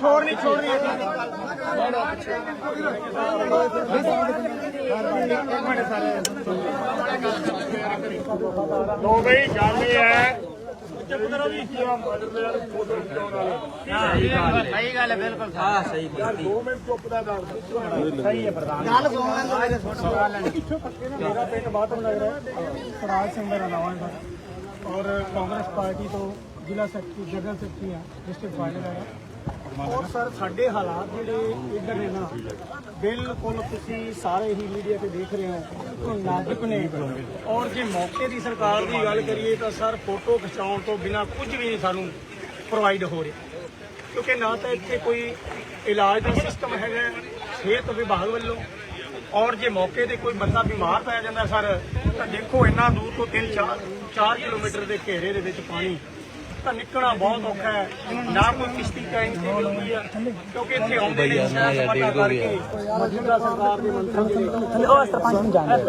छोड़नी छोड़नी दो भाई जानी है। ਲੋ ਬਈ ਗੱਲ ਹੈ ਸਹੀ ਗੱਲ ਹੈ ਬਿਲਕੁਲ ਹਾਂ ਸਹੀ ਦੋ ਮਿੰਟ ਚੁੱਪ ਦਾ ਦੱਸ ਗੱਲ ਸੁਣਨ ਤੋਂ ਮੇਰੇ ਛੋਟਾ ਸਵਾਲ ਲੈਣ ਮੇਰਾ ਪਿੰਡ ਬਾਤਮ ਲੱਗ ਰਿਹਾ ਸਰਾਜ ਸਿੰਘ ਮੇਰਾ ਨਾਮ ਹੈ ਔਰ ਕਾਂਗਰਸ ਪਾਰਟੀ ਤੋਂ ਜ਼ਿਲ੍ਹਾ ਸੈਕਟਰੀ ਜਨਰਲ ਸੈਕਟਰੀ ਹਾਂ ਡਿਸਟ੍ਰਿਕਟ ਫਾਈਨਲ ਹੈ ਔਰ ਸਰ, ਸਾਡੇ ਹਾਲਾਤ ਜਿਹੜੇ ਇੱਧਰ ਨੇ ਨਾ, ਬਿਲਕੁਲ ਤੁਸੀਂ ਸਾਰੇ ਹੀ ਮੀਡੀਆ ਤੇ ਦੇਖ ਰਹੇ ਹੋ ਕਿ ਨਾਜ਼ੁਕ ਨੇ। ਔਰ ਜੇ ਮੌਕੇ ਦੀ ਸਰਕਾਰ ਦੀ ਗੱਲ ਕਰੀਏ ਤਾਂ ਸਰ, ਫੋਟੋ ਖਿਚਾਉਣ ਤੋਂ ਬਿਨਾ ਕੁਝ ਵੀ ਨਹੀਂ ਸਾਨੂੰ ਪ੍ਰੋਵਾਈਡ ਹੋ ਰਿਹਾ। ਕਿਉਂਕਿ ਨਾ ਤਾਂ ਇੱਥੇ ਕੋਈ ਇਲਾਜ ਦਾ ਸਿਸਟਮ ਹੈਗਾ, ਸਿਹਤ ਵਿਭਾਗ ਵੱਲੋਂ। ਔਰ ਜੇ ਮੌਕੇ ਤੇ ਕੋਈ ਬੰਦਾ ਬਿਮਾਰ ਪੈ ਜਾਂਦਾ ਸਰ, ਤਾਂ ਦੇਖੋ ਇੰਨਾ ਦੂਰ ਤੋਂ 3 4 4 ਕਿਲੋਮੀਟਰ ਦੇ ਘੇਰੇ ਦੇ ਵਿੱਚ ਪਾਣੀ ਤਾਂ ਨਿਕਲਣਾ ਬਹੁਤ ਔਖਾ ਹੈ। ਨਾ ਕੋਈ ਕਿਸ਼ਤੀ ਕਾਇਮ ਤੇ ਮਿਲਦੀ ਹੈ ਕਿਉਂਕਿ ਇੱਥੇ ਆਉਂਦੇ ਨੇ ਸ਼ਹਿਰ ਸਮਾਟਾ ਕਰਕੇ ਮੌਜੂਦਾ ਸਰਕਾਰ ਦੇ ਮੰਤਰੀ ਜਿਹੜੇ ਉਹ ਸਰਪੰਚ ਨੂੰ ਜਾਣਦੇ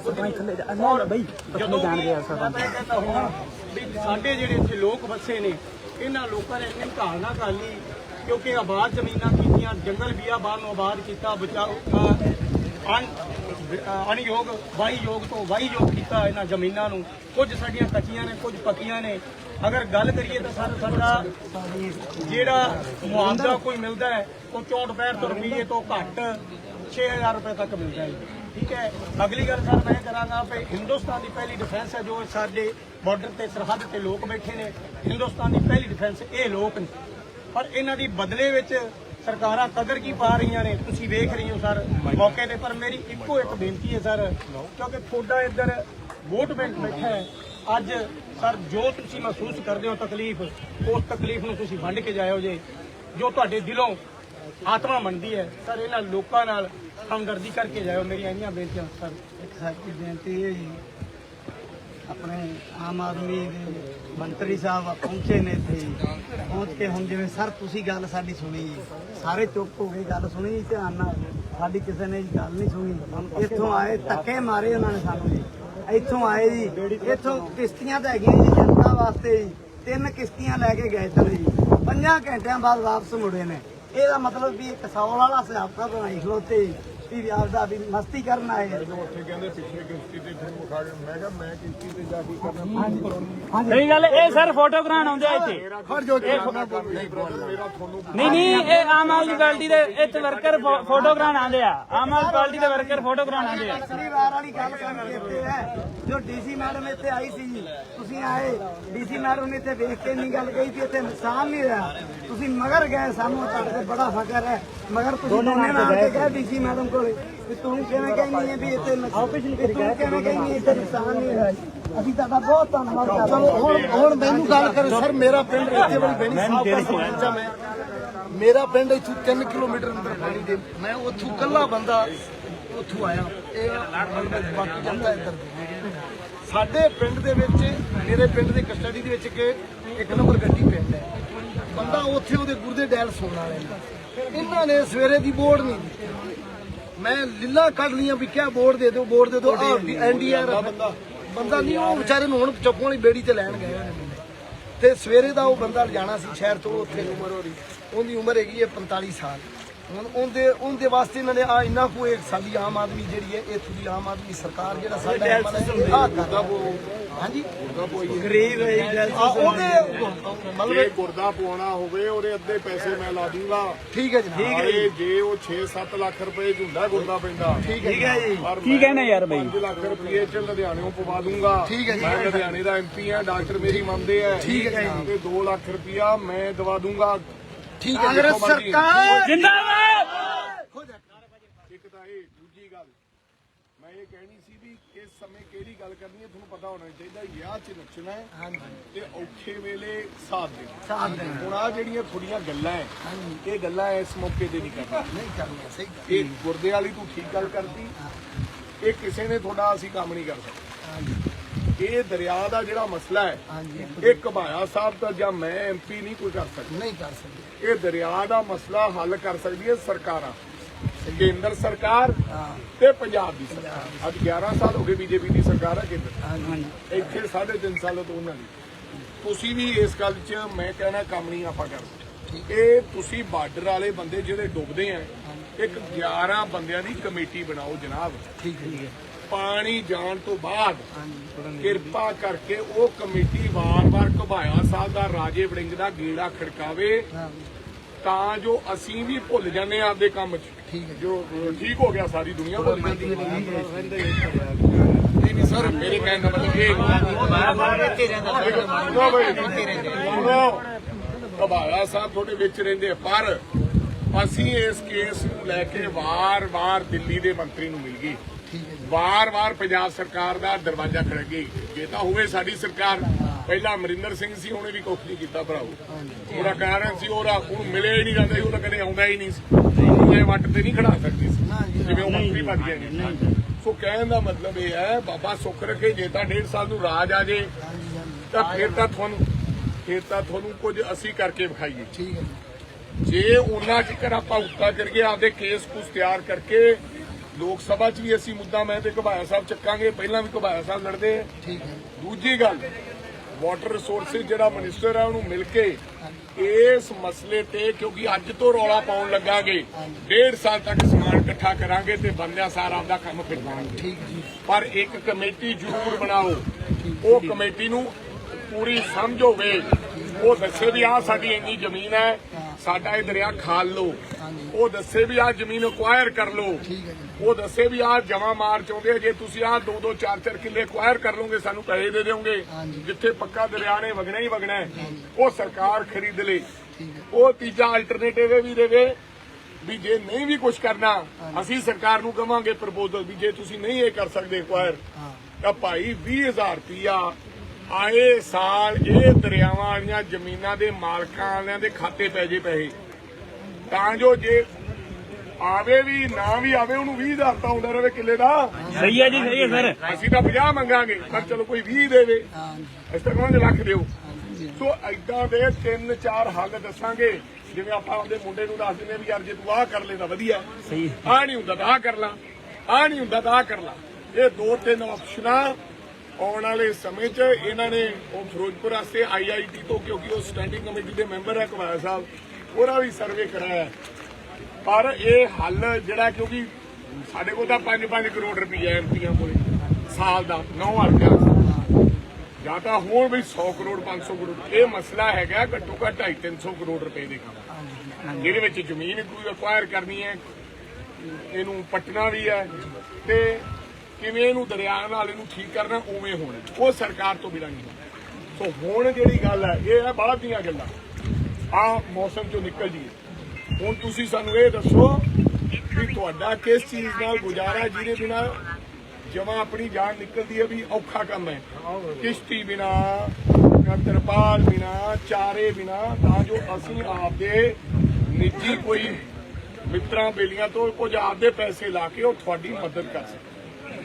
ਸਰਪੰਚ ਥੱਲੇ ਨਾ ਬਈ ਜਦੋਂ ਜਾਣਦੇ ਆ ਸਰਪੰਚ ਵੀ ਸਾਡੇ ਜਿਹੜੇ ਇੱਥੇ ਲੋਕ ਵਸੇ ਨੇ ਇਹਨਾਂ ਲੋਕਾਂ ਨੇ ਇੰਨੀ ਧਾਰਨਾ ਕਰ ਲਈ ਕਿਉਂਕਿ ਆਬਾਦ ਜ਼ਮੀਨਾਂ ਕੀਤੀਆਂ ਜੰਗਲ ਬਿਆਬਾਨ ਨੂੰ ਆਬਾਦ ਕੀਤਾ ਬਚਾਓ ਅਨ ਅਨਯੋਗ ਵਾਹੀ ਯੋਗ ਤੋਂ ਵਾਹੀ ਯੋਗ ਕੀਤਾ ਇਹਨਾਂ ਜ਼ਮੀਨਾਂ ਨੂੰ। ਕੁਝ ਸਾਡੀਆਂ ਕੱਚੀਆਂ ਨੇ ਕੁਝ ਪੱਕੀਆਂ ਨੇ ਅਗਰ ਗੱਲ ਕਰੀਏ ਤਾਂ ਸਰ ਸਾਡਾ ਜਿਹੜਾ ਮੁਆਵਜ਼ਾ ਕੋਈ ਮਿਲਦਾ ਹੈ, ਉਹ 64 ਤੋਂ ਰੁਪਏ ਤੋਂ ਘੱਟ 6000 ਰੁਪਏ ਤੱਕ ਮਿਲਦਾ ਹੈ ਠੀਕ ਹੈ? ਅਗਲੀ ਗੱਲ ਸਰ, ਮੈਂ ਕਰਾਂਗਾ ਕਿ ਹਿੰਦੁਸਤਾਨ ਦੀ ਪਹਿਲੀ ਡਿਫੈਂਸ ਹੈ ਜੋ ਸਾਡੇ ਬਾਰਡਰ ਤੇ ਸਰਹੱਦ ਤੇ ਲੋਕ ਬੈਠੇ ਨੇ। ਹਿੰਦੁਸਤਾਨ ਦੀ ਪਹਿਲੀ ਡਿਫੈਂਸ ਇਹ ਲੋਕ ਨੇ। ਪਰ ਇਹਨਾਂ ਦੀ ਬਦਲੇ ਵਿੱਚ ਸਰਕਾਰਾਂ ਕਦਰ ਕੀ ਪਾ ਰਹੀਆਂ ਨੇ, ਤੁਸੀਂ ਵੇਖ ਰਹੀ ਹੋ ਸਰ, ਮੌਕੇ ਤੇ। ਪਰ ਮੇਰੀ ਇੱਕੋ ਇੱਕ ਬੇਨਤੀ ਹੈ ਸਰ, ਕਿਉਂਕਿ ਤੁਹਾਡਾ ਇੱਧਰ ਵੋਟ ਬੈਂਕ ਬੈਠਾ ਹੈ ਅੱਜ, ਸਰ, ਜੋ ਤੁਸੀਂ ਮਹਿਸੂਸ ਕਰਦੇ ਹੋ ਤਕਲੀਫ, ਉਸ ਤਕਲੀਫ ਨੂੰ ਤੁਸੀਂ ਵੰਡ ਕੇ ਜਾਇਓ ਜੇ, ਜੋ ਤੁਹਾਡੇ ਦਿਲੋਂ ਆਤਮਾ ਮੰਨਦੀ ਹੈ, ਸਰ, ਇਹਨਾਂ ਲੋਕਾਂ ਨਾਲ ਹਮਦਰਦੀ ਕਰਕੇ ਜਾਇਓ, ਮੇਰੀਆਂ ਇੰਨੀਆਂ ਬੇਨਤੀਆਂ, ਸਰ। ਇੱਕ ਸਾਡੀ ਬੇਨਤੀ ਹੈ ਜੀ ਆਪਣੇ ਆਮ ਆਦਮੀ ਦੇ ਮੰਤਰੀ ਸਾਹਿਬ ਪਹੁੰਚੇ ਨੇ ਇੱਥੇ। ਪਹੁੰਚ ਕੇ ਹੁਣ ਜਿਵੇਂ, ਸਰ, ਤੁਸੀਂ ਗੱਲ ਸਾਡੀ ਸੁਣੀ ਜੀ ਸਾਰੇ ਚੁੱਪ ਹੋ ਗਏ ਗੱਲ ਸੁਣੀ, ਧਿਆਨ ਨਾਲ, ਸਾਡੀ ਕਿਸੇ ਨੇ ਗੱਲ ਨਹੀਂ ਸੁਣੀ। ਇੱਥੋਂ ਆਏ, ਧੱਕੇ ਮਾਰੇ ਉਹਨਾਂ ਨੇ ਸਾਨੂੰ ਜੀ। ਇੱਥੋਂ ਆਏ ਜੀ। ਇੱਥੋਂ ਕਿਸ਼ਤੀਆਂ ਤਾਂ ਹੈਗੀਆਂ ਜੀ ਜਨਤਾ ਵਾਸਤੇ ਜੀ। ਤਿੰਨ ਕਿਸ਼ਤੀਆਂ ਲੈ ਕੇ ਗਏ ਚਲੇ ਜੀ। ਪੰਜਾਂ ਘੰਟਿਆਂ ਬਾਅਦ ਵਾਪਸ ਮੁੜੇ ਨੇ। ਇਹਦਾ ਮਤਲਬ ਵੀ ਇੱਕ ਸੌਲ ਵਾਲਾ ਹਿਸਾਬ ਬਣਾਈ ਖਲੋਤੇ ਜੀ। ਵੀ ਆਪਦਾ ਵੀ ਮਸਤੀ ਕਰਨ ਆਏ ਆ। ਉੱਥੇ ਕਹਿੰਦੇ ਪਿੱਛੇ ਕਿਸ਼ਤੀ ਤੇ ਫਿਰ ਵਿਖਾ ਕੇ ਮੈਂ ਕਿਹਾ ਮੈਂ ਕਿਸ਼ਤੀ ਤੇ ਜਾ ਕੇ ਕਰਨਾ ਸਹੀ ਗੱਲ ਇਹ ਸਰ ਫੋਟੋ ਕਰਾਉਣ ਆਉਂਦੇ ਆ ਇੱਥੇ। ਖੜ ਜੋ। ਨਹੀਂ brother, ਮੇਰਾ ਤੁਹਾਨੂੰ ਨਹੀਂ ਨਹੀਂ ਇਹ ਆਮ ਆਦਮੀ ਪਾਰਟੀ ਦੇ ਇੱਥੇ ਵਰਕਰ ਫੋਟੋ ਕਰਾਉਣ ਆਉਂਦੇ ਆ। ਆਮ ਆਦਮੀ ਪਾਰਟੀ ਦੇ ਵਰਕਰ ਫੋਟੋ ਕਰਾਉਣ ਆਉਂਦੇ ਆ। ਪਿਛਲੀ ਵਾਰ ਵਾਲੀ ਗੱਲ ਕਰਨ ਇੱਥੇ ਹੈ। ਜੋ ਡੀਸੀ ਮੈਡਮ ਇੱਥੇ ਆਈ ਸੀ ਜੀ, ਤੁਸੀਂ ਆਏ ਡੀਸੀ ਮੈਡਮ ਨੇ ਇੱਥੇ ਵੇਖ ਕੇ ਨਹੀਂ ਗੱਲ ਕਹੀ ਸੀ ਇੱਥੇ ਨੁਕਸਾਨ ਨਹੀਂ ਰਿਹਾ ਤੁਸੀਂ ਮਗਰ ਗਏ ਸਾਨੂੰ ਤੁਹਾਡੇ ਤੇ ਬੜਾ ਫਕਰ ਹੈ। ਮਗਰ ਤੁਸੀਂ ਦੋਨੇ ਨਾਲ ਕੇ। ਗਏ ਡੀਸੀ ਮੈਡਮ ਕੋਲੇ ਵੀ ਤੂੰ ਕਿਵੇਂ ਕਹਿੰਦੀ ਹੈ ਵੀ ਇੱਥੇ ਨੁਕਸਾਨ ਤੂੰ ਕਿਵੇਂ ਕਹਿੰਦੀ ਹੈ ਇੱਥੇ ਨੁਕਸਾਨ ਨਹੀਂ ਹੋਇਆ ਅਸੀਂ ਤੁਹਾਡਾ ਬਹੁਤ ਧੰਨਵਾਦ ਕਰਦੇ ਹਾਂ। ਹੁਣ ਹੁਣ ਮੈਨੂੰ ਗੱਲ ਕਰ ਸਰ ਮੇਰਾ ਪਿੰਡ ਇੱਥੇ ਬੜੀ ਬੈਣੀ ਸਾਹਿਬ ਦਾ ਸਰਪੰਚ ਆ ਮੈਂ ਮੇਰਾ ਪਿੰਡ ਇੱਥੋਂ 3 ਕਿਲੋਮੀਟਰ ਅੰਦਰ ਪਾਣੀ ਦੇ। ਮੈਂ ਉੱਥੋਂ ਕੱਲਾ ਬੰਦਾ ਉੱਥੋਂ ਆਇਆ। ਇਹ ਬਾਕੀ ਇੱਧਰ। ਸਾਡੇ ਪਿੰਡ ਦੇ ਵਿੱਚ ਮੇਰੇ ਪਿੰਡ ਦੇ ਕਸਟਡੀ ਦੇ ਵਿੱਚ ਕਿ ਇੱਕ ਨੰਬਰ ਗੱਡੀ ਪਿੰਡ ਹੈ। ਬੰਦਾ ਉੱਥੇ ਉਹਦੇ ਗੁਰਦੇ ਡੈਲ ਸੌਣ ਵਾਲੇ ਨੇ ਇਹਨਾਂ ਨੇ ਸਵੇਰੇ ਦੀ ਬੋਰਡ ਨਹੀਂ ਦਿੱਤੀ। ਮੈਂ ਲਿੱਲਾ ਕੱਢ ਲੀਆਂ ਵੀ ਕਿਆ ਬੋਰਡ ਦੇ ਦਿਓ ਬੋਰਡ ਦੇ ਦਿਓ। ਆ ਐਨਡੀਆਰ ਬੰਦਾ। ਬੰਦਾ ਨਹੀਂ ਉਹ ਵਿਚਾਰੇ ਨੂੰ ਹੁਣ ਚੱਪੋਂ ਵਾਲੀ ਬੇੜੀ ਤੇ ਲੈਣ ਗਏ ਹੋਏ ਨੇ। ਮੁੰਡੇ। ਤੇ ਸਵੇਰੇ ਦਾ ਉਹ ਬੰਦਾ ਜਾਣਾ ਸੀ ਸ਼ਹਿਰ ਤੋਂ ਉੱਥੇ ਉਮਰ ਉਹਦੀ ਉਹਦੀ ਉਮਰ ਹੈਗੀ ਹੈ 45 ਸਾਲ। ਹੁਣ ਉਹਦੇ ਉਹਦੇ ਵਾਸਤੇ ਇਹਨਾਂ ਨੇ ਆ ਇੰਨਾ ਕੋ ਇੱਕ ਸਾਡੀ ਆਮ ਆਦਮੀ ਜਿਹੜੀ ਹੈ ਇੱਥੋਂ ਦੀ ਆਮ ਆਦਮੀ ਸਰਕਾਰ ਜਿਹੜਾ ਸਾਡਾ ਐਮਐਲ ਹੈ ਆ ਕਰਦਾ ਹਾਂਜੀ? ਗਰੀਬ ਹੈ ਜੀ ਆ ਉਹਦੇ ਮਤਲਬ ਜੇ ਗੁਰਦਾ ਪਵਾਉਣਾ ਹੋਵੇ ਉਹਦੇ ਅੱਧੇ ਪੈਸੇ ਮੈਂ ਲਾ ਦੂੰਗਾ। ਠੀਕ ਹੈ ਜਨਾਬ ਹਾਏ ਜੇ। ਉਹ 6-7 ਲੱਖ ਰੁਪਏ ਝੁੰਡਾ ਗੁਰਦਾ ਪੈਂਦਾ ਠੀਕ ਹੈ ਜੀ। ਪਰ ਕੀ ਕਹਿਣਾ ਯਾਰ ਬਈ? 5 ਲੱਖ ਰੁਪਏ ਚ ਲੁਧਿਆਣਿਓਂ ਪਵਾ ਦੂੰਗਾ। ਠੀਕ ਹੈ ਜੀ। ਮੈਂ ਲੁਧਿਆਣੇ ਦਾ ਐਮਪੀ ਆ ਡਾਕਟਰ ਮੇਰੀ ਮੰਨਦੇ ਆ। ਠੀਕ ਹੈ ਜੀ। ਤੇ 2 ਲੱਖ ਰੁਪਇਆ ਮੈਂ ਦਵਾ ਦੂੰਗਾ। ਠੀਕ ਹੈ ਕਾਂਗਰਸ ਸਰਕਾਰ! ਜਿੰਦਾਬਾਦ! ਇੱਕ ਤਾਂ ਇਹ ਦੂਜੀ ਗੱਲ ਮੈਂ ਇਹ ਕਹਿਣੀ ਸੀ ਵੀ ਇਸ ਸਮੇਂ ਕਿਹੜੀ ਗੱਲ ਕਰਨੀ ਹੈ ਤੁਹਾਨੂੰ ਪਤਾ ਹੋਣਾ ਚਾਹੀਦਾ ਵਿਆਹ 'ਚ ਨੱਚਣਾ ਹੈ ਹਾਂਜੀ। ਤੇ ਔਖੇ ਵੇਲੇ ਸਾਥ ਦੇਣਾ। ਸਾਥ ਦੇਣਾ। ਹੁਣ ਆ ਜਿਹੜੀਆਂ ਥੋੜੀਆਂ ਗੱਲਾਂ ਹੈ ਇਹ ਗੱਲਾਂ ਇਸ ਮੌਕੇ ਤੇ ਨਹੀਂ ਕਰਨੀਆਂ। ਨਹੀਂ ਕਰਨਾ ਸਹੀ ਗੱਲ। ਇਹ ਗੁਰਦੇ ਵਾਲੀ ਤੂੰ ਠੀਕ ਗੱਲ ਕਰਦੀ ਇਹ ਕਿਸੇ ਨੇ ਤੁਹਾਡਾ ਅਸੀਂ ਕੰਮ ਨਹੀਂ ਕਰ ਸਕਦੇ। ਇਹ ਦਰਿਆ ਦਾ ਜਿਹੜਾ ਮਸਲਾ ਹੈ ਹਾਂਜੀ ਇਹ ਘਬਾਇਆ ਸਾਹਿਬ ਤਾਂ ਜਾਂ ਮੈਂ ਐਮਪੀ ਨਹੀਂ ਕੋਈ ਕਰ ਸਕਦਾ। ਨਹੀਂ ਕਰ ਸਕਦੇ। ਇਹ ਦਰਿਆ ਦਾ ਮਸਲਾ ਹੱਲ ਕਰ ਸਕਦੀ ਹੈ ਸਰਕਾਰਾਂ। ਕੇਂਦਰ ਸਰਕਾਰ ਤੇ ਪੰਜਾਬ ਦੀ ਸਰਕਾਰ। ਅੱਜ 11 ਸਾਲ ਹੋ ਗਏ ਬੀਜੇਪੀ ਦੀ ਸਰਕਾਰ ਹੈ ਕੇਂਦਰ। ਹਾਂਜੀ। ਇੱਥੇ 3.5 ਸਾਲ ਤੋਂ ਉਹਨਾਂ ਦੀ। ਤੁਸੀਂ ਵੀ ਇਸ ਗੱਲ 'ਚ ਮੈਂ ਕਹਿਣਾ ਕੰਮ ਨਹੀਂ ਆਪਾਂ ਕਰਦੇ। ਇਹ ਤੁਸੀਂ ਬਾਰਡਰ ਵਾਲੇ ਬੰਦੇ ਜਿਹੜੇ ਡੁੱਬਦੇ ਆ ਇੱਕ 11 ਬੰਦਿਆਂ ਦੀ ਕਮੇਟੀ ਬਣਾਓ ਜਨਾਬ। ਠੀਕ ਹੈ। ਪਾਣੀ ਜਾਣ ਤੋਂ ਬਾਅਦ ਕਿਰਪਾ ਕਰਕੇ ਉਹ ਕਮੇਟੀ ਵਾਰ-ਵਾਰ ਘਬਾਇਆ ਸਾਹਿਬ ਦਾ ਰਾਜੇ ਵੜਿੰਗ ਦਾ ਗੇੜਾ ਖੜਕਾਵੇ। ਤਾਂ ਜੋ ਅਸੀਂ ਵੀ ਭੁੱਲ ਜਾਂਦੇ ਹਾਂ ਆਪਦੇ ਕੰਮ 'ਚ। ਜੋ ਠੀਕ ਹੋ ਗਿਆ ਸਾਰੀ ਦੁਨੀਆ ਭੁੱਲ ਜਾਂਦੀ ਹੈ। ਨਹੀਂ ਸਰ ਮੇਰੇ ਕਹਿਣ ਦਾ ਮਤਲਬ ਇਹ ਘਬਾਇਆ ਸਾਹਿਬ ਤੁਹਾਡੇ ਵਿੱਚ ਰਹਿੰਦੇ ਆ, ਪਰ ਅਸੀਂ ਇਸ ਕੇਸ ਨੂੰ ਲੈ ਕੇ ਵਾਰ-ਵਾਰ ਦਿੱਲੀ ਦੇ ਮੰਤਰੀ ਨੂੰ ਮਿਲ ਗਏ। ਵਾਰ-ਵਾਰ ਪੰਜਾਬ ਸਰਕਾਰ ਦਾ ਦਰਵਾਜ਼ਾ ਖੜਕੇ। ਜੇ ਤਾਂ ਹੋਵੇ ਸਾਡੀ ਸਰਕਾਰ। ਪਹਿਲਾਂ ਅਮਰਿੰਦਰ ਸਿੰਘ ਸੀ ਉਹਨੇ ਵੀ ਕੁਛ ਨਹੀਂ ਕੀਤਾ ਭਰਾਓ ਉਹਦਾ ਕਾਰਨ ਸੀ ਉਹਦਾ ਉਹਨੂੰ ਮਿਲੇ ਹੀ ਨਹੀਂ ਜਾਂਦਾ ਸੀ ਉਹਦਾ ਕਦੇ ਆਉਂਦਾ ਹੀ ਨਹੀਂ ਸੀ। ਇਹ ਵੱਟ ਤੇ ਨਹੀਂ ਖੜਾ ਸਕਦੀ ਸੀ। ਜਿਵੇਂ ਉਹ ਮੰਤਰੀ ਬਣ ਨੇ ਸੋ। ਕਹਿਣ ਦਾ ਮਤਲਬ ਇਹ ਹੈ ਬਾਬਾ ਸੁੱਖ ਰੱਖੇ ਜੇ ਤਾਂ ਡੇਢ ਸਾਲ ਨੂੰ ਰਾਜ ਆ ਜੇ ਤਾਂ ਫਿਰ ਤਾਂ ਤੁਹਾਨੂੰ ਫਿਰ ਤਾਂ ਤੁਹਾਨੂੰ ਕੁਝ ਅਸੀਂ ਕਰਕੇ ਵਿਖਾਈਏ। ਠੀਕ ਹੈ ਜੇ। ਉਹਨਾਂ ਚਿਕਰ ਆਪਾਂ ਉੱਤਾ ਕਰਕੇ ਆਪਦੇ ਕੇਸ ਕੁਝ ਤਿਆਰ ਕਰਕੇ ਲੋਕ ਸਭਾ 'ਚ ਵੀ ਅਸੀਂ ਮੁੱਦਾ ਮੈਂ ਤੇ ਘਬਾਇਆ ਸਾਹਿਬ ਚੱਕਾਂਗੇ ਪਹਿਲਾਂ ਵੀ ਘਬਾਇਆ ਸਾਹਿਬ ਲੜਦੇ ਆ। ਠੀਕ ਹੈ। ਦੂਜੀ ਗੱਲ ਵਾਟਰ ਰਿਸੋਰਸਿਸ ਜਿਹੜਾ ਮਿਨਿਸਟਰ ਹੈ ਉਹਨੂੰ ਮਿਲ ਕੇ ਇਸ ਮਸਲੇ ਤੇ ਕਿਉਂਕਿ ਅੱਜ ਤੋਂ ਰੌਲਾ ਪਾਉਣ ਲੱਗਾਂਗੇ ਡੇਢ ਸਾਲ ਤੱਕ ਸਮਾਨ ਇਕੱਠਾ ਕਰਾਂਗੇ ਤੇ ਬੰਦਿਆਂ ਸਾਰਾ ਆਪਦਾ ਕੰਮ ਜੀ। ਪਰ ਇੱਕ ਕਮੇਟੀ ਜ਼ਰੂਰ ਬਣਾਓ ਉਹ ਕਮੇਟੀ ਨੂੰ ਪੂਰੀ ਸਮਝ ਹੋਵੇ ਉਹ ਦੱਸੇ ਵੀ ਆ ਸਾਡੀ ਇੰਨੀ ਜ਼ਮੀਨ ਹੈ ਸਾਡਾ ਇਹ ਦਰਿਆ ਖਾਲ ਲਓ। ਉਹ ਦੱਸੇ ਵੀ ਆ ਜ਼ਮੀਨ ਅਕਵਾਇਰ ਕਰ ਜੀ। ਉਹ ਦੱਸੇ ਵੀ ਆ ਜਮਾ ਮਾਰ ਚਾਹੁੰਦੇ ਜੇ ਤੁਸੀਂ ਆ ਦੋ ਦੋ ਚਾਰ ਚਾਰ ਕਿੱਲੇ ਅਕਵਾਇਰ ਕਰ ਲਓਗੇ ਸਾਨੂੰ ਪੈਸੇ ਦੇ ਦਿਓਗੇ। ਹਾਂਜੀ। ਜਿੱਥੇ ਪੱਕਾ ਦਰਿਆ ਨੇ ਵਗਣਾ ਹੀ ਵਗਣਾ ਉਹ ਸਰਕਾਰ ਖਰੀਦ ਲੇ। ਉਹ ਤੀਜਾ ਅਲਟਰਨੇਟਿਵ ਵੀ ਦੇਵੇ ਵੀ ਜੇ ਨਹੀਂ ਵੀ ਕੁਝ ਕਰਨਾ ਅਸੀਂ ਸਰਕਾਰ ਨੂੰ ਕਵਾਂਗੇ ਪ੍ਰਪੋਜ਼ਲ ਵੀ ਜੇ ਤੁਸੀਂ ਨਹੀਂ ਇਹ ਕਰ ਸਕਦੇ ਅਕਵਾਇਰ ਤਾਂ ਭਾਈ 20000 ਰੁਪਿਆ ਆਏ ਸਾਲ ਇਹ ਦਰਿਆਵਾਂ ਵਾਲੀਆਂ ਜ਼ਮੀਨਾਂ ਦੇ ਮਾਲਕਾਂ ਵਾਲਿਆਂ ਦੇ ਖਾਤੇ ਪੈ ਜੇ ਪੈਸੇ। ਤਾਂ ਜੋ ਜੇ ਆਵੇ ਵੀ ਨਾ ਵੀ ਆਵੇ ਉਹਨੂੰ 20000 ਤਾਂ ਆਉਂਦਾ ਰਹੇ ਕਿੱਲੇ ਦਾ। ਸਹੀ ਹੈ ਜੀ ਸਹੀ ਹੈ ਸਰ। ਅਸੀਂ ਤਾਂ 50 ਮੰਗਾਂਗੇ ਪਰ ਚਲੋ ਕੋਈ 20 ਦੇਵੇ। ਹਾਂਜੀ। ਅਸੀਂ ਤਾਂ ਕਹਾਂਗੇ ਲੱਖ ਦਿਓ। ਸੋ ਐਦਾਂ ਦੇ ਤਿੰਨ ਚਾਰ ਹੱਲ ਦੱਸਾਂਗੇ। ਜਿਵੇਂ ਆਪਾਂ ਉਹਦੇ ਮੁੰਡੇ ਨੂੰ ਦੱਸ ਦਿੰਦੇ ਵੀ ਯਾਰ ਜੇ ਤੂੰ ਆਹ ਕਰ ਲੈ ਤਾਂ ਵਧੀਆ। ਸਹੀ ਆ ਨਹੀਂ ਹੁੰਦਾ ਤਾਂ ਆਹ ਕਰ ਲਾ। ਆ ਨਹੀਂ ਹੁੰਦਾ ਤਾਂ ਆਹ ਕਰ ਲਾ। ਇਹ ਦੋ ਤਿੰਨ ਆਪਸ਼ਨਾਂ ਆਉਣ ਵਾਲੇ ਸਮੇਂ 'ਚ ਇਹਨਾਂ ਨੇ ਉਹ ਫਿਰੋਜ਼ਪੁਰ ਵਾਸਤੇ ਆਈਆਈਟੀ ਤੋਂ ਕਿਉਂਕਿ ਉਹ ਸਟੈਂਡਿੰਗ ਕਮੇਟੀ ਦੇ ਮੈਂਬਰ ਹੈ ਕੁਮਾਰ ਸਾਹਿਬ ਉਹਦਾ ਵੀ ਸਰਵੇ ਕਰਾਇਆ। ਪਰ ਇਹ ਹੱਲ ਜਿਹੜਾ ਕਿਉਂਕਿ ਸਾਡੇ ਕੋਲ ਤਾਂ 5-5 ਕਰੋੜ ਰੁਪਈਆ ਐਮਪੀਆਂ ਕੋਲੇ ਸਾਲ ਦਾ 9 ਹਜ਼ਾਰ ਜਾਂ ਤਾਂ ਹੋਣ ਵੀ 100 ਕਰੋੜ 500 ਕਰੋੜ ਇਹ ਮਸਲਾ ਹੈਗਾ ਘੱਟੋ ਘੱਟ 250 ਕਰੋੜ ਰੁਪਏ ਦੇ ਕੰਮ। ਜਿਹਦੇ ਵਿੱਚ ਜ਼ਮੀਨ ਕੋਈ ਅਕਵਾਇਰ ਕਰਨੀ ਹੈ ਇਹਨੂੰ ਪੱਟਣਾ ਵੀ ਹੈ ਤੇ ਕਿਵੇਂ ਇਹਨੂੰ ਦਰਿਆ ਨਾਲ ਇਹਨੂੰ ਠੀਕ ਕਰਨਾ, ਉਵੇਂ ਹੋਣਾ। ਉਹ ਸਰਕਾਰ ਤੋਂ ਬਿਨਾਂ ਨਹੀਂ ਸੋ ਹੁਣ ਜਿਹੜੀ ਗੱਲ ਹੈ, ਇਹ ਹੈ ਬਾਅਦ ਦੀਆਂ ਗੱਲਾਂ। ਆ ਮੌਸਮ ਚੋਂ ਨਿਕਲ ਜੀਏ। ਹੁਣ ਤੁਸੀਂ ਸਾਨੂੰ ਇਹ ਦੱਸੋ ਵੀ ਤੁਹਾਡਾ ਕਿਸ ਚੀਜ਼ ਨਾਲ ਗੁਜ਼ਾਰਾ ਜਿਹਦੇ ਬਿਨਾ ਜਮਾ ਆਪਣੀ ਜਾਨ ਨਿਕਲਦੀ ਹੈ ਵੀ ਔਖਾ ਕੰਮ ਹੈ? ਕਿਸ਼ਤੀ ਬਿਨਾ ਤਰਪਾਲ ਬਿਨਾ, ਚਾਰੇ ਬਿਨਾ, ਤਾਂ ਜੋ ਅਸੀਂ ਆਪਦੇ ਨਿੱਜੀ ਕੋਈ ਮਿੱਤਰਾਂ ਬੇਲੀਆਂ ਤੋਂ ਕੁਝ ਆਪਦੇ ਪੈਸੇ ਲਾ ਕੇ ਉਹ ਤੁਹਾਡੀ ਮਦਦ ਕਰ ਸਕਣ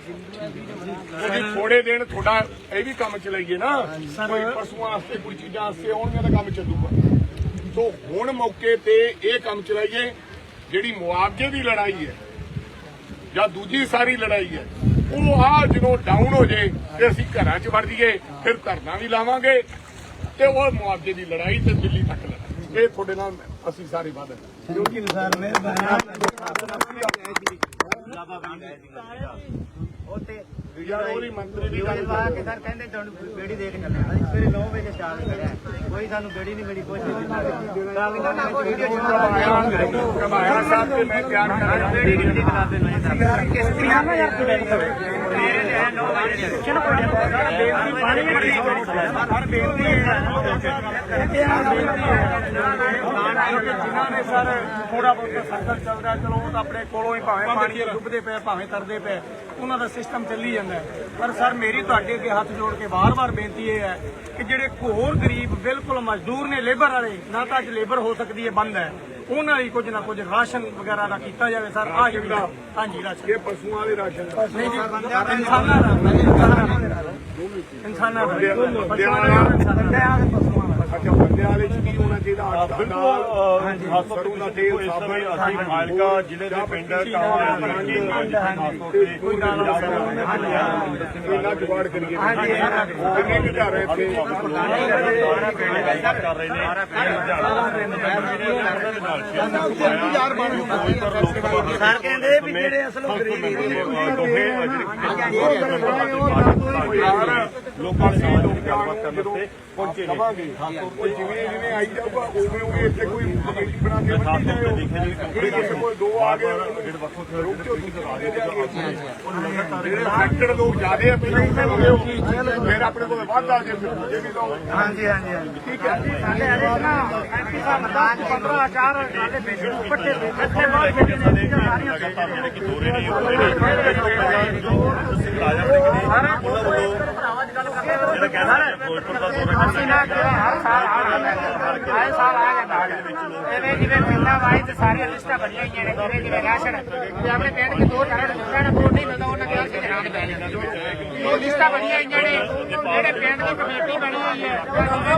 ਕਿਉਂਕਿ ਥੋੜੇ ਦਿਨ ਤੁਹਾਡਾ ਇਹ ਵੀ ਕੰਮ ਚਲਾਈਏ ਨਾ ਕੋਈ ਪਸ਼ੂਆਂ ਵਾਸਤੇ ਕੋਈ ਚੀਜ਼ਾਂ ਵਾਸਤੇ ਹੋਣਗੀਆਂ ਤਾਂ ਕੰਮ ਚੱਲੂਗਾ। ਸੋ ਹੁਣ ਮੌਕੇ ਤੇ ਇਹ ਕੰਮ ਚਲਾਈਏ ਜਿਹੜੀ ਮੁਆਵਜ਼ੇ ਦੀ ਲੜਾਈ ਹੈ ਜਾਂ ਦੂਜੀ ਸਾਰੀ ਲੜਾਈ ਹੈ ਉਹ ਆ ਜਦੋਂ ਡਾਊਨ ਹੋ ਜੇ ਤੇ ਅਸੀਂ ਘਰਾਂ 'ਚ ਵੜ ਜਾਈਏ ਫਿਰ ਧਰਨਾ ਵੀ ਲਾਵਾਂਗੇ ਤੇ ਉਹ ਮੁਆਵਜ਼ੇ ਦੀ ਲੜਾਈ ਤੇ ਦਿੱਲੀ ਤੱਕ ਲੜਾਈ ਇਹ ਤੁਹਾਡੇ ਨਾਲ ਅਸੀਂ ਸਾਰੇ ਵਾਅਦੇ ਯੂ ਸਰ ਮਿਹਰਬਾਨੀ ਯਾਰ ਉਹਦੀ ਮੰਤਰੀ ਦੀ ਗੱਲ ਪਾ ਕੇ ਸਰ ਕਹਿੰਦੇ ਤੁਹਾਨੂੰ ਬੇੜੀ ਦੇ ਕੇ ਚੱਲੇ। ਅਸੀਂ ਸਵੇਰੇ 9 ਵਜੇ ਸਟਾਰਟ ਕਰਿਆ। ਕੋਈ ਸਾਨੂੰ ਬੇੜੀ ਨਹੀਂ ਮਿਲੀ ਕੁਝ ਨਹੀਂ ਉਹਨਾਂ ਨੇ ਵੀਡੀਓ ਚਲਾ ਕਮਾਇਆ ਸਾਹਿਬ ਤੇ ਮੈਂ ਤਿਆਰ ਕਰਾਂਗਾ। ਕਿਸ਼ਤੀਆਂ ਨਾ ਯਾਰ ਜਿਨ੍ਹਾਂ ਨੇ ਸਰ ਥੋੜਾ ਬਹੁਤ ਸਰਕਲ ਚੱਲਦਾ ਚਲੋ ਉਹ ਤਾਂ ਆਪਣੇ ਕੋਲੋਂ ਹੀ ਭਾਵੇਂ ਪਾਣੀ ਡੁੱਬਦੇ ਪਏ ਭਾਵੇਂ ਤਰਦੇ ਪਏ ਉਹਨਾਂ ਦਾ ਸਿਸਟਮ ਚੱਲੀ ਜਾਂਦਾ ਪਰ ਸਰ ਮੇਰੀ ਤੁਹਾਡੇ ਅੱਗੇ ਹੱਥ ਜੋੜ ਕੇ ਵਾਰ-ਵਾਰ ਬੇਨਤੀ ਇਹ ਹੈ ਕਿ ਜਿਹੜੇ ਹੋਰ ਗਰੀਬ ਬਿਲਕੁਲ ਮਜ਼ਦੂਰ ਨੇ ਲੇਬਰ ਵਾਲੇ ਨਾ ਤਾਂ ਅੱਜ ਲੇਬਰ ਹੋ ਸਕਦੀ ਹੈ ਬੰਦ ਹੈ। ਉਹਨਾਂ ਲਈ ਕੁਝ ਨਾ ਕੁਝ ਰਾਸ਼ਨ ਵਗੈਰਾ ਦਾ ਕੀਤਾ ਜਾਵੇ ਸਰ ਆ ਜਿਹੜਾ ਹਾਂਜੀ ਰਾਸ਼ਨ। ਇਹ ਪਸ਼ੂਆਂ ਵਾਲੇ ਰਾਸ਼ਨ। ਨਹੀਂ ਜੀ ਇਨਸਾਨਾਂ ਦਾ। ਇਨਸਾਨਾਂ ਦਾ। ਇਨਸਾਨਾਂ ਦਾ। ਬੰਦਿਆਂ ਦਾ। ਬੰਦਿਆਂ ਦਾ, ਦਾ। ਅੱਛਾ ਬੰਦਿਆਂ ਵਾਲੇ ਚ ਕੀ ਹੋਣਾ ਚਾਹੀਦਾ? ਆਟਾ ਬਿਲਕੁਲ ਦਾਲ ਅਹ, ਖਾਸ ਤੌਰ ਤੇ ਦੱਸ ਦਿਓ ਇਸ ਸਮੇਂ ਅਸੀਂ ਮਾਲਕਾ ਜ਼ਿਲ੍ਹੇ ਦੇ ਪਿੰਡ ਕਾਂਗਰਸ ਦੇ ਕੋਈ ਨਾਲ ਇਹਨਾਂ ਜੁਗਾੜ ਕਰੀਏ। ਕਿੰਨੇ ਕੁ ਘਰ ਹੈ ਇੱਥੇ। ਕਰ ਰਹੇ ਨੇ। ਸਰ ਕਹਿੰਦੇ ਵੀ ਜਿਹੜੇ ਅਸਲ ਲੋਕਾਂ ਦੇ ਨਾਲ ਗੱਲਬਾਤ ਕਰਨ ਵਾਸਤੇ ਪਹੁੰਚੇ ਨੇ। ਉਹ ਜਿਵੇਂ ਜਿਵੇਂ ਆਈ ਜਾਊਗਾ ਉਵੇਂ ਉਵੇਂ ਇੱਥੇ ਕੋਈ ਕਮੇਟੀ ਬਣਾ ਕੇ ਬੰਦੀ ਤੌਰ ਤੇ ਜਾਓ ਦੇਖਿਆ ਜੀ ਜਿਹੜੇ ਕਿਸੇ ਕੋਲ ਦੋ ਆ ਗਏ ਜਿਹੜੇ ਵੱਖ ਰੂਪ ਰੁਕ ਜਾਓ ਤੁਸੀਂ ਆ ਜਾਓ ਜਿਹੜੇ ਫੈਕਟਰ ਲੋਕ ਜ਼ਿਆਦੇ ਆ ਪਹਿਲਾਂ ਉਹਨਾਂ ਨੂੰ ਦਿਓ ਫਿਰ ਆਪਣੇ ਕੋਲ ਵੱਧ ਆ ਜੇ ਫਿਰ ਦੂਜੇ ਵੀ ਦੋ ਹਾਂਜੀ ਹਾਂਜੀ ਠੀਕ ਹੈ ਸਾਡੇ ਹਰੇ ਨਾ ਐਮਪੀ ਸਾਹਿਬ 10 15 ਚਾਰ ਸਾਡੇ ਨੂੰ ਪੱਟੇ ਇੱਥੇ ਬਾਅਦ ਇਹਨਾਂ ਦੇ ਲਗਾਤਾਰ ਜਿਹੜੇ ਕਿ ਦੋਰੇ ਨੇ ਉਹ ਨੇ ਸਿੰਘ ਰਾਜਾ ਨੇ। ਉਹਨਾਂ ਵੱਲੋਂ ਜਿਹੜਾ ਕਹਿੰਦਾ ਹੈ ਫਿਰੋਜ਼ਪੁਰ ਦਾ ਦੌਰਾ ਅਸੀਂ ਨਾ ਕਿ ਹਰ ਸਾਲ ਆਏ ਸਾਲ ਆ ਜਾਂਦਾ ਐਵੇਂ ਜਿਵੇਂ ਪਿੰਡਾਂ ਵਾਈ ਤੇ ਸਾਰੀਆਂ ਲਿਸਟਾਂ ਬਣੀਆਂ ਹੋਈਆਂ ਨੇ ਜਿਵੇਂ ਜਿਵੇਂ ਰਾਸ਼ਨ ਤੇ ਆਪਣੇ ਪਿੰਡ ਦੇ ਦੋ ਘਰਾਂ ਨੂੰ ਜਿਹੜਾ ਵੋਟ ਨਹੀਂ ਮਿਲਦਾ ਉਹਨਾਂ ਦੇ ਹੱਥ ਜਨਾਨ ਪੈ ਜਾਂਦੀ। ਉਹ ਲਿਸਟਾਂ ਬਣੀਆਂ ਹੋਈਆਂ ਨੇ ਜਿਹੜੇ ਪਿੰਡ ਦੀ ਕਮੇਟੀ ਬਣੀ ਹੋਈ ਹੈ ਉਹ ਜਿਵੇਂ